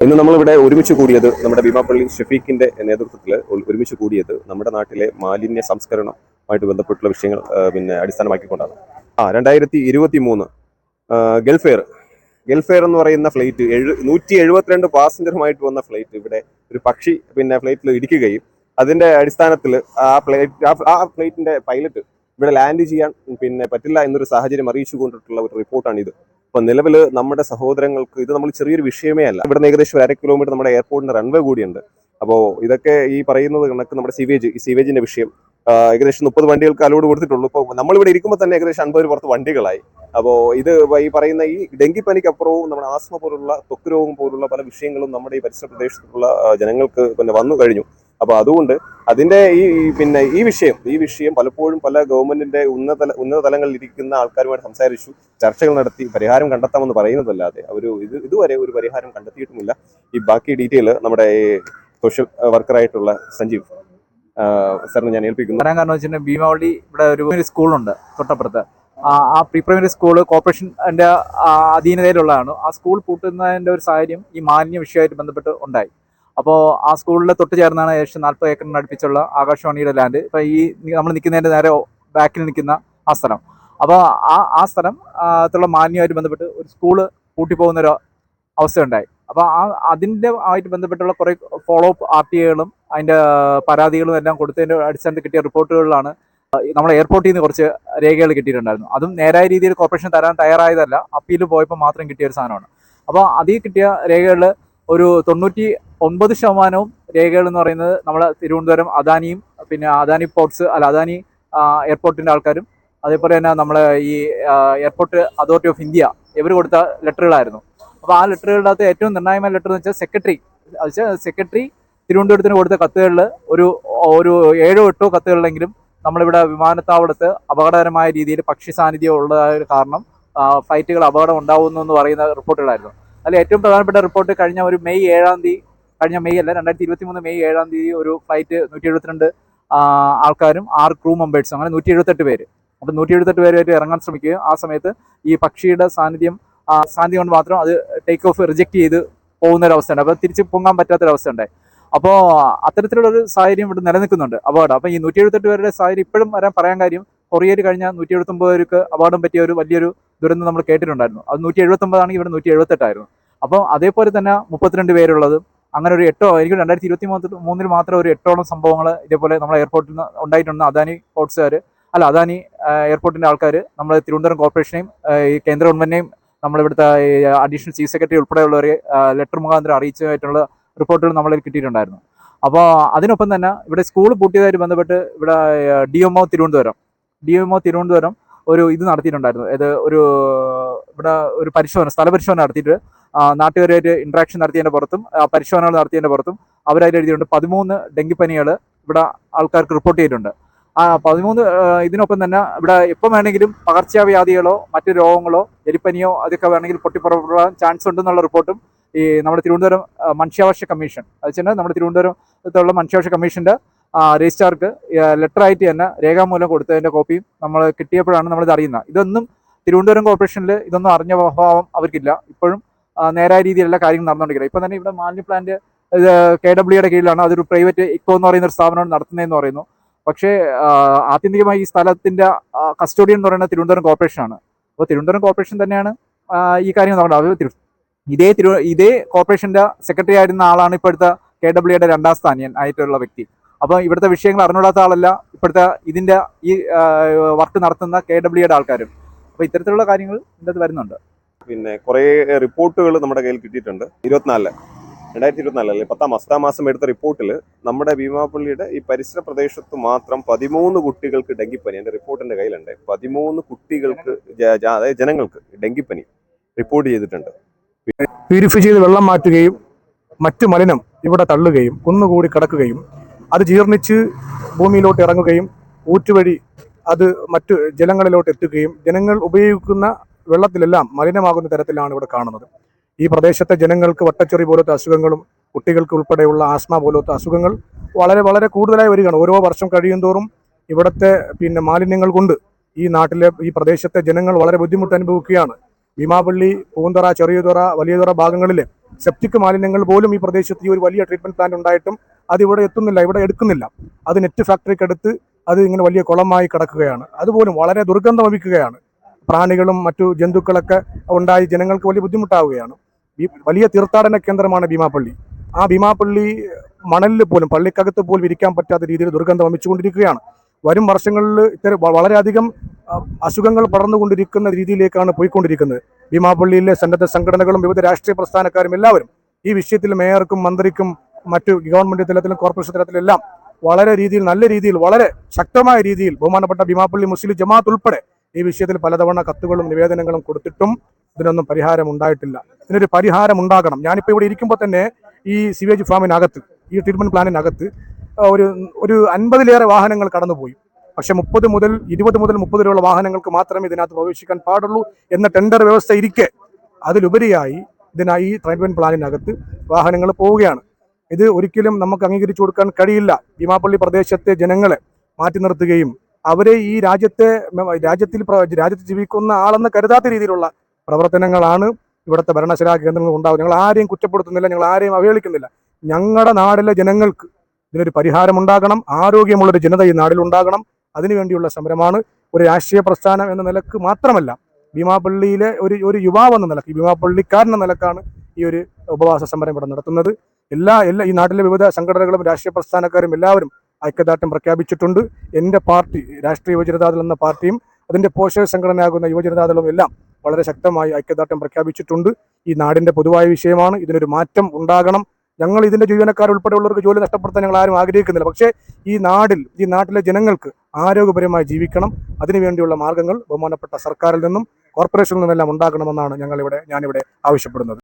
ഇന്ന് നമ്മളിവിടെ ഒരുമിച്ച് കൂടിയത് നമ്മുടെ ഭീമാപ്പള്ളി ഷെഫീഖിന്റെ നേതൃത്വത്തിൽ ഒരുമിച്ച് കൂടിയത് നമ്മുടെ നാട്ടിലെ മാലിന്യ സംസ്കരണമായിട്ട് ബന്ധപ്പെട്ടുള്ള വിഷയങ്ങൾ പിന്നെ അടിസ്ഥാനമാക്കിക്കൊണ്ടാണ്. ആ രണ്ടായിരത്തി ഇരുപത്തി മൂന്ന് ഗൾഫെയർ. ഗൾഫെയർ എന്ന് പറയുന്ന ഫ്ലൈറ്റ് എഴു നൂറ്റി എഴുപത്തിരണ്ട് പാസഞ്ചറുമായിട്ട് വന്ന ഫ്ലൈറ്റ് ഇവിടെ ഒരു പക്ഷി പിന്നെ ഫ്ലൈറ്റിൽ ഇടിക്കുകയും അതിന്റെ അടിസ്ഥാനത്തിൽ ആ ഫ്ലൈറ്റ് ആ ഫ്ലൈറ്റിന്റെ പൈലറ്റ് ഇവിടെ ലാൻഡ് ചെയ്യാൻ പിന്നെ പറ്റില്ല എന്നൊരു സാഹചര്യം അറിയിച്ചുകൊണ്ടിട്ടുള്ള ഒരു റിപ്പോർട്ടാണ് ഇത് അപ്പൊ നിലവിൽ നമ്മുടെ സഹോദരങ്ങൾക്ക് ഇത് നമ്മൾ ചെറിയൊരു വിഷയമേ അല്ല. ഇവിടെ ഏകദേശം ഒരു അര കിലോമീറ്റർ നമ്മുടെ എയർപോർട്ടിന്റെ റൺവേ കൂടിയുണ്ട്. അപ്പോൾ ഇതൊക്കെ ഈ പറയുന്നത് കണക്ക് നമ്മുടെ സിവേജ് ഈ സീവേജിന്റെ വിഷയം. ഏകദേശം മുപ്പത് വണ്ടികൾക്ക് അലോഡ് കൊടുത്തിട്ടുള്ളൂ. ഇപ്പോൾ നമ്മളിവിടെ ഇരിക്കുമ്പോൾ തന്നെ ഏകദേശം അൻപത് പുറത്ത് വണ്ടികളായി. അപ്പോൾ ഇത് ഈ പറയുന്ന ഈ ഡെങ്കിപ്പനിക്കപ്പുറവും നമ്മുടെ ആസ്മ പോലുള്ള ത്വക്ക് രോഗം പോലുള്ള പല വിഷയങ്ങളും നമ്മുടെ ഈ പരിസര പ്രദേശത്തുള്ള ജനങ്ങൾക്ക് പിന്നെ വന്നു കഴിഞ്ഞു. അപ്പോൾ അതുകൊണ്ട് അതിന്റെ ഈ പിന്നെ ഈ വിഷയം ഈ വിഷയം പലപ്പോഴും പല ഗവൺമെന്റിന്റെ ഉന്നത ഉന്നത തലങ്ങളിൽ ഇരിക്കുന്ന ആൾക്കാരുമായിട്ട് സംസാരിച്ചു ചർച്ചകൾ നടത്തി പരിഹാരം കണ്ടെത്താമെന്ന് പറയുന്നതല്ലാതെ അവർ ഇത് ഇതുവരെ ഒരു പരിഹാരം കണ്ടെത്തിയിട്ടുമില്ല. ഈ ബാക്കി ഡീറ്റെയിൽ നമ്മുടെ സോഷ്യൽ വർക്കറായിട്ടുള്ള സഞ്ജീവ് സാറിന് ഞാൻ ഏൽപ്പിക്കുന്നു. പറയാൻ കാരണം വെച്ചാൽ ഭീമാവള്ളി ഇവിടെ ഒരു സ്കൂളുണ്ട് തൊട്ടപ്പുറത്ത്. ആ പ്രീ പ്രൈമറി സ്കൂൾ കോർപ്പറേഷന്റെ അധീനതയിലുള്ളതാണ്. ആ സ്കൂൾ പൂട്ടുന്നതിന്റെ ഒരു സാഹചര്യം ഈ മാലിന്യ വിഷയമായിട്ട് ബന്ധപ്പെട്ട് ഉണ്ടായി. അപ്പോൾ ആ സ്കൂളിലെ തൊട്ട് ചേർന്നാണ് ഏകദേശം നാൽപ്പത് ഏക്കറിന് അടുപ്പിച്ചുള്ള ആകാശവാണിയുടെ ലാൻഡ് ഇപ്പം ഈ നമ്മൾ നിൽക്കുന്നതിന്റെ നേരെ ബാക്കിൽ നിൽക്കുന്ന ആ സ്ഥലം. അപ്പോൾ ആ ആ സ്ഥലം അത്തുള്ള ത്തുള്ള മാലിന്യമായിട്ട് ബന്ധപ്പെട്ട് ഒരു സ്കൂൾ പൂട്ടിപ്പോകുന്ന ഒരു അവസ്ഥയുണ്ടായി. അപ്പോൾ ആ അതിന്റെ ആയിട്ട് ബന്ധപ്പെട്ടുള്ള കുറേ ഫോളോ അപ്പ് ആർ ടി ഐകളും അതിന്റെ പരാതികളും എല്ലാം കൊടുത്തതിന്റെ അടിസ്ഥാനത്തിൽ കിട്ടിയ റിപ്പോർട്ടുകളിലാണ് നമ്മളെ എയർപോർട്ടിൽ നിന്ന് കുറച്ച് രേഖകൾ കിട്ടിയിട്ടുണ്ടായിരുന്നു. അതും നേരായ രീതിയിൽ കോർപ്പറേഷൻ തരാൻ തയ്യാറായതല്ല അപ്പീൽ പോയപ്പോൾ മാത്രം കിട്ടിയ ഒരു സാധനമാണ്. അപ്പോൾ അതിൽ കിട്ടിയ രേഖകളിൽ ഒരു തൊണ്ണൂറ്റി ഒൻപത് ശതമാനവും രേഖകൾ എന്ന് പറയുന്നത് നമ്മുടെ തിരുവനന്തപുരം അദാനിയും പിന്നെ അദാനി പോർട്സ് അല്ല അദാനി എയർപോർട്ടിന്റെ ആൾക്കാരും അതേപോലെ തന്നെ നമ്മളെ ഈ എയർപോർട്ട് അതോറിറ്റി ഓഫ് ഇന്ത്യ ഇവർ കൊടുത്ത ലെറ്ററുകളായിരുന്നു. അപ്പോൾ ആ ലെറ്ററുകളുടെ അകത്ത് ഏറ്റവും നിർണായകമായ ലെറ്റർ എന്ന് വെച്ചാൽ സെക്രട്ടറി വെച്ചാൽ സെക്രട്ടറി തിരുവനന്തപുരത്തിന് കൊടുത്ത കത്തുകളിൽ ഒരു ഒരു ഏഴോ എട്ടോ കത്തുകളിലെങ്കിലും നമ്മളിവിടെ വിമാനത്താവളത്ത് അപകടകരമായ രീതിയിൽ പക്ഷി സാന്നിധ്യം ഉള്ളതായ കാരണം ഫ്ലൈറ്റുകൾ അപകടം ഉണ്ടാവുന്നു എന്ന് പറയുന്ന റിപ്പോർട്ടുകളായിരുന്നു. അതിൽ ഏറ്റവും പ്രധാനപ്പെട്ട റിപ്പോർട്ട് കഴിഞ്ഞ ഒരു മെയ് ഏഴാം തീയതി കഴിഞ്ഞ മെയ് അല്ല രണ്ടായിരത്തി ഇരുപത്തി മൂന്ന് മെയ് ഏഴാം തീയതി ഒരു ഫ്ലൈറ്റ് നൂറ്റി എഴുപത്തിരണ്ട് ആൾക്കാരും ആറ് ക്രൂ മെമ്പേഴ്സും അങ്ങനെ നൂറ്റി എഴുപത്തെട്ട് പേര്. അപ്പം നൂറ്റി എഴുപത്തെട്ട് പേരായിട്ട് ഇറങ്ങാൻ ശ്രമിക്കുകയും ആ സമയത്ത് ഈ പക്ഷിയുടെ സാന്നിധ്യം സാന്നിധ്യം കൊണ്ട് മാത്രം അത് ടേക്ക് ഓഫ് റിജക്റ്റ് ചെയ്ത് പോകുന്ന ഒരു അവസ്ഥയുണ്ട് അപ്പോൾ തിരിച്ച് പൊങ്ങാൻ പറ്റാത്തൊരവസ്ഥ ഉണ്ടായി അപ്പോൾ അത്തരത്തിലുള്ള ഒരു സാഹചര്യം ഇവിടെ നിലനിൽക്കുന്നുണ്ട് അപകടം അപ്പോൾ ഈ നൂറ്റി എഴുപത്തെട്ട് പേരുടെ സാഹചര്യം ഇപ്പോഴും വരാൻ പറയാൻ കാര്യം കൊറിയയിൽ കഴിഞ്ഞ നൂറ്റി എഴുപത്തൊമ്പത് പേർക്ക് അപകടം പറ്റിയ ഒരു വലിയൊരു ദുരന്തം നമ്മൾ കേട്ടിട്ടുണ്ടായിരുന്നു. അത് നൂറ്റി എഴുപത്തൊമ്പതാണെങ്കിൽ ഇവിടെ നൂറ്റി എഴുപത്തെട്ടായിരുന്നു അപ്പോൾ അതേപോലെ തന്നെ മുപ്പത്തിരണ്ട് പേരുള്ളത് അങ്ങനെ ഒരു എട്ടോ എനിക്ക് രണ്ടായിരത്തി ഇരുപത്തി മൂന്നിൽ മാത്രം ഒരു എട്ടോളം സംഭവങ്ങൾ ഇതേപോലെ നമ്മളെ എയർപോർട്ടിൽ നിന്ന് ഉണ്ടായിട്ടുണ്ട്. അദാനി പോർട്സുകാർ അല്ല അദാനി എയർപോർട്ടിന്റെ ആൾക്കാർ നമ്മൾ തിരുവനന്തപുരം കോർപ്പറേഷനെയും ഈ കേന്ദ്ര ഗവൺമെന്റിനെയും നമ്മളിവിടുത്തെ അഡീഷണൽ ചീഫ് സെക്രട്ടറി ഉൾപ്പെടെയുള്ളവരെ ലെറ്റർ മുഖാന്തരം അറിയിച്ചതായിട്ടുള്ള റിപ്പോർട്ടുകൾ നമ്മളിൽ കിട്ടിയിട്ടുണ്ടായിരുന്നു. അപ്പോൾ അതിനൊപ്പം തന്നെ ഇവിടെ സ്കൂൾ പൂട്ടിയതായിട്ട് ബന്ധപ്പെട്ട് ഇവിടെ D M O Thiruvananthapuram. D M O Thiruvananthapuram ഒരു ഇത് നടത്തിയിട്ടുണ്ടായിരുന്നു. ഇത് ഒരു ഇവിടെ ഒരു പരിശോധന സ്ഥല പരിശോധന നടത്തിയിട്ട് ആ, ഇൻട്രാക്ഷൻ നടത്തിയതിന്റെ പുറത്തും പരിശോധനകൾ നടത്തിയതിന്റെ പുറത്തും അവരതിലെഴുതിയിട്ടുണ്ട് പതിമൂന്ന് ഡെങ്കിപ്പനികൾ ഇവിടെ ആൾക്കാർക്ക് റിപ്പോർട്ട് ചെയ്തിട്ടുണ്ട്. ആ പതിമൂന്ന് ഇതിനൊപ്പം തന്നെ ഇവിടെ എപ്പം വേണമെങ്കിലും പകർച്ചവ്യാധികളോ മറ്റു രോഗങ്ങളോ എലിപ്പനിയോ അതൊക്കെ വേണമെങ്കിൽ പൊട്ടിപ്പുറപ്പെടാൻ ചാൻസ് ഉണ്ടെന്നുള്ള റിപ്പോർട്ടും ഈ നമ്മുടെ തിരുവനന്തപുരം മനുഷ്യാവകാശ കമ്മീഷൻ അത് വെച്ചാൽ നമ്മുടെ തിരുവനന്തപുരത്തുള്ള മനുഷ്യാവകാശ കമ്മീഷന്റെ ലെറ്റർ ആയിട്ട് തന്നെ രേഖാമൂലം കൊടുത്തതിന്റെ കോപ്പിയും നമ്മൾ കിട്ടിയപ്പോഴാണ് നമ്മളിത് അറിയുന്നത്. ഇതൊന്നും തിരുവനന്തപുരം കോർപ്പറേഷനിൽ ഇതൊന്നും അറിഞ്ഞ ഭാവം അവർക്കില്ല. ഇപ്പോഴും നേരായ രീതിയിലുള്ള കാര്യങ്ങൾ നടന്നുകൊണ്ടിരിക്കുന്നത്. ഇപ്പം തന്നെ ഇവിടെ മാലിന്യ പ്ലാന്റ് കെ ഡബ്ല്യുയുടെ കീഴിലാണ് അതൊരു പ്രൈവറ്റ് ഇക്കോ എന്ന് പറയുന്ന ഒരു സ്ഥാപനമാണ് നടത്തുന്നതെന്ന് പറയുന്നു. പക്ഷേ ആത്യന്തികമായി ഈ സ്ഥലത്തിന്റെ കസ്റ്റോഡിയൻ എന്ന് പറയുന്നത് തിരുവനന്തപുരം കോർപ്പറേഷനാണ് അപ്പോൾ തിരുവനന്തപുരം കോർപ്പറേഷൻ തന്നെയാണ് ഈ കാര്യം നടക്കുന്നത്. ഇതേ തിരു ഇതേ കോർപ്പറേഷന്റെ സെക്രട്ടറി ആയിരുന്ന ആളാണ് ഇപ്പോഴത്തെ കെ ഡബ്ല്യുയുടെ രണ്ടാം സ്ഥാനീയൻ ആയിട്ടുള്ള വ്യക്തി. അപ്പോൾ ഇവിടുത്തെ വിഷയങ്ങൾ അറിഞ്ഞൂടാത്ത ആളല്ല ഇപ്പോഴത്തെ ഇതിന്റെ ഈ വർക്ക് നടത്തുന്ന കെ ഡബ്ല്യുയുടെ ആൾക്കാരും. അപ്പോൾ ഇത്തരത്തിലുള്ള കാര്യങ്ങൾ ഇതിന്റെ അത് വരുന്നുണ്ട്. പിന്നെ കുറേ റിപ്പോർട്ടുകൾ നമ്മുടെ കയ്യിൽ കിട്ടിയിട്ടുണ്ട്. ഇരുപത്തിനാലിൽ രണ്ടായിരത്തി ഇരുപത്തിനാലല്ലേ പത്താം അസ്താം മാസം എടുത്ത റിപ്പോർട്ടിൽ നമ്മുടെ ഭീമാപ്പള്ളിയുടെ ഈ പരിസര പ്രദേശത്ത് മാത്രം പതിമൂന്ന് കുട്ടികൾക്ക് ഡെങ്കിപ്പനി എന്റെ റിപ്പോർട്ടിന്റെ കയ്യിലുണ്ട്. പതിമൂന്ന് കുട്ടികൾക്ക് അതായത് ജനങ്ങൾക്ക് ഡെങ്കിപ്പനി റിപ്പോർട്ട് ചെയ്തിട്ടുണ്ട്. പ്യൂരിഫൈ ചെയ്ത് വെള്ളം മാറ്റുകയും മറ്റു മലിനം ഇവിടെ തള്ളുകയും കുന്നുകൂടി കിടക്കുകയും അത് ജീർണിച്ച് ഭൂമിയിലോട്ട് ഇറങ്ങുകയും ഊറ്റുവഴി അത് മറ്റു ജലങ്ങളിലോട്ട് എത്തുകയും ജനങ്ങൾ ഉപയോഗിക്കുന്ന വെള്ളത്തിലെല്ലാം മലിനമാകുന്ന തരത്തിലാണ് ഇവിടെ കാണുന്നത്. ഈ പ്രദേശത്തെ ജനങ്ങൾക്ക് വട്ടച്ചെറി പോലത്തെ അസുഖങ്ങളും കുട്ടികൾക്ക് ഉൾപ്പെടെയുള്ള ആസ്മ പോലത്തെ അസുഖങ്ങൾ വളരെ വളരെ കൂടുതലായി വരികയാണ്. ഓരോ വർഷം കഴിയുന്തോറും ഇവിടുത്തെ പിന്നെ മാലിന്യങ്ങൾ കൊണ്ട് ഈ നാട്ടിലെ ഈ പ്രദേശത്തെ ജനങ്ങൾ വളരെ ബുദ്ധിമുട്ട് അനുഭവിക്കുകയാണ്. ഭീമാപള്ളി പൂന്തറ ചെറിയതുറ വലിയതുറ ഭാഗങ്ങളിൽ സെപ്റ്റിക് മാലിന്യങ്ങൾ പോലും ഈ പ്രദേശത്ത് ഈ ഒരു വലിയ ട്രീറ്റ്മെന്റ് പ്ലാന്റ് ഉണ്ടായിട്ടും അത് ഇവിടെ എത്തുന്നില്ല ഇവിടെ എടുക്കുന്നില്ല. അത് നെറ്റ് ഫാക്ടറിക്ക് അടുത്ത് അത് ഇങ്ങനെ വലിയ കുളമായി കിടക്കുകയാണ്. അതുപോലും വളരെ ദുർഗന്ധം വമിക്കുകയാണ് പ്രാണികളും മറ്റു ജന്തുക്കളൊക്കെ ഉണ്ടായി ജനങ്ങൾക്ക് വലിയ ബുദ്ധിമുട്ടാവുകയാണ്. വലിയ തീർത്ഥാടന കേന്ദ്രമാണ് ഭീമാപ്പള്ളി ആ ഭീമാപ്പള്ളി മണലിൽ പോലും പള്ളിക്കകത്ത് പോലും ഇരിക്കാൻ പറ്റാത്ത രീതിയിൽ ദുർഗന്ധം വമിച്ചുകൊണ്ടിരിക്കുകയാണ് വരും വർഷങ്ങളിൽ ഇത്തരം വളരെയധികം അസുഖങ്ങൾ പടർന്നുകൊണ്ടിരിക്കുന്ന രീതിയിലേക്കാണ് പോയിക്കൊണ്ടിരിക്കുന്നത്. ഭീമാപ്പള്ളിയിലെ സന്നദ്ധ സംഘടനകളും വിവിധ രാഷ്ട്രീയ പ്രസ്ഥാനക്കാരും എല്ലാവരും ഈ വിഷയത്തിൽ മേയർക്കും മന്ത്രിക്കും മറ്റു ഗവൺമെന്റ് തലത്തിലും കോർപ്പറേഷൻ തലത്തിലെല്ലാം വളരെ രീതിയിൽ നല്ല രീതിയിൽ വളരെ ശക്തമായ രീതിയിൽ ബഹുമാനപ്പെട്ട ഭീമാപ്പള്ളി മുസ്ലിം ജമാഅത്ത് ഉൾപ്പെടെ ഈ വിഷയത്തിൽ പലതവണ കത്തുകളും നിവേദനങ്ങളും കൊടുത്തിട്ടും ഇതിനൊന്നും പരിഹാരം ഉണ്ടായിട്ടില്ല ഇതിനൊരു പരിഹാരം ഉണ്ടാകണം ഞാനിപ്പോൾ ഇവിടെ ഇരിക്കുമ്പോൾ തന്നെ ഈ സിവേജ് ഫാമിനകത്ത് ഈ ട്രീറ്റ്മെന്റ് പ്ലാനിനകത്ത് ഒരു ഒരു അൻപതിലേറെ വാഹനങ്ങൾ കടന്നുപോയി. പക്ഷെ മുപ്പത് മുതൽ ഇരുപത് മുതൽ മുപ്പത് വരെയുള്ള വാഹനങ്ങൾക്ക് മാത്രമേ ഇതിനകത്ത് പ്രവേശിക്കാൻ പാടുള്ളൂ എന്ന ടെൻഡർ വ്യവസ്ഥ ഇരിക്കെ അതിലുപരിയായി ഇതിനായി ഈ ട്രീറ്റ്മെന്റ് പ്ലാനിനകത്ത് വാഹനങ്ങൾ പോവുകയാണ്. ഇത് ഒരിക്കലും നമുക്ക് അംഗീകരിച്ചു കൊടുക്കാൻ കഴിയില്ല. ഭീമാപ്പള്ളി പ്രദേശത്തെ ജനങ്ങളെ മാറ്റി നിർത്തുകയും അവരെ ഈ രാജ്യത്തെ രാജ്യത്തിൽ രാജ്യത്ത് ജീവിക്കുന്ന ആളെന്ന് കരുതാത്ത രീതിയിലുള്ള പ്രവർത്തനങ്ങളാണ് ഇവിടുത്തെ ഭരണശിലാ കേന്ദ്രങ്ങൾ ഉണ്ടാകും ഞങ്ങൾ ആരെയും കുറ്റപ്പെടുത്തുന്നില്ല ഞങ്ങൾ ആരെയും അവഹേളിക്കുന്നില്ല. ഞങ്ങളുടെ നാടിലെ ജനങ്ങൾക്ക് ഇതിനൊരു പരിഹാരം ഉണ്ടാകണം ആരോഗ്യമുള്ളൊരു ജനത ഈ നാടിൽ ഉണ്ടാകണം. അതിനുവേണ്ടിയുള്ള സമരമാണ് ഒരു രാഷ്ട്രീയ പ്രസ്ഥാനം എന്ന നിലയ്ക്ക് മാത്രമല്ല ഭീമാപ്പള്ളിയിലെ ഒരു ഒരു യുവാവ് എന്ന നിലയ്ക്ക് ഭീമാപ്പള്ളിക്കാരൻ എന്ന നിലക്കാണ് ഈ ഒരു ഉപവാസ സമരം ഇവിടെ നടത്തുന്നത്. എല്ലാ എല്ലാ ഈ നാട്ടിലെ വിവിധ സംഘടനകളും രാഷ്ട്രീയ പ്രസ്ഥാനക്കാരും എല്ലാവരും ഐക്യദാർഢ്യം പ്രഖ്യാപിച്ചിട്ടുണ്ട്. എന്റെ പാർട്ടി രാഷ്ട്രീയ യുവജനതാദൾ എന്ന പാർട്ടിയും അതിന്റെ പോഷക സംഘടനയാകുന്ന യുവജനതാദളും എല്ലാം വളരെ ശക്തമായി ഐക്യദാർഢ്യം പ്രഖ്യാപിച്ചിട്ടുണ്ട്. ഈ നാടിന്റെ പൊതുവായ വിഷയമാണ്. ഇതിനൊരു മാറ്റം ഉണ്ടാകണം. ഞങ്ങൾ ഇതിന്റെ ജീവനക്കാർ ഉൾപ്പെടെയുള്ളവർക്ക് ജോലി നഷ്ടപ്പെടുത്താൻ ഞങ്ങൾ ആരും ആഗ്രഹിക്കുന്നില്ല. പക്ഷേ ഈ നാടിൽ ഈ നാട്ടിലെ ജനങ്ങൾക്ക് ആരോഗ്യപരമായി ജീവിക്കണം. അതിനുവേണ്ടിയുള്ള മാർഗങ്ങൾ ബഹുമാനപ്പെട്ട സർക്കാരിൽ നിന്നും കോർപ്പറേഷനിൽ നിന്നെല്ലാം ഉണ്ടാകണമെന്നാണ് ഞങ്ങളിവിടെ ഞാനിവിടെ ആവശ്യപ്പെടുന്നത്.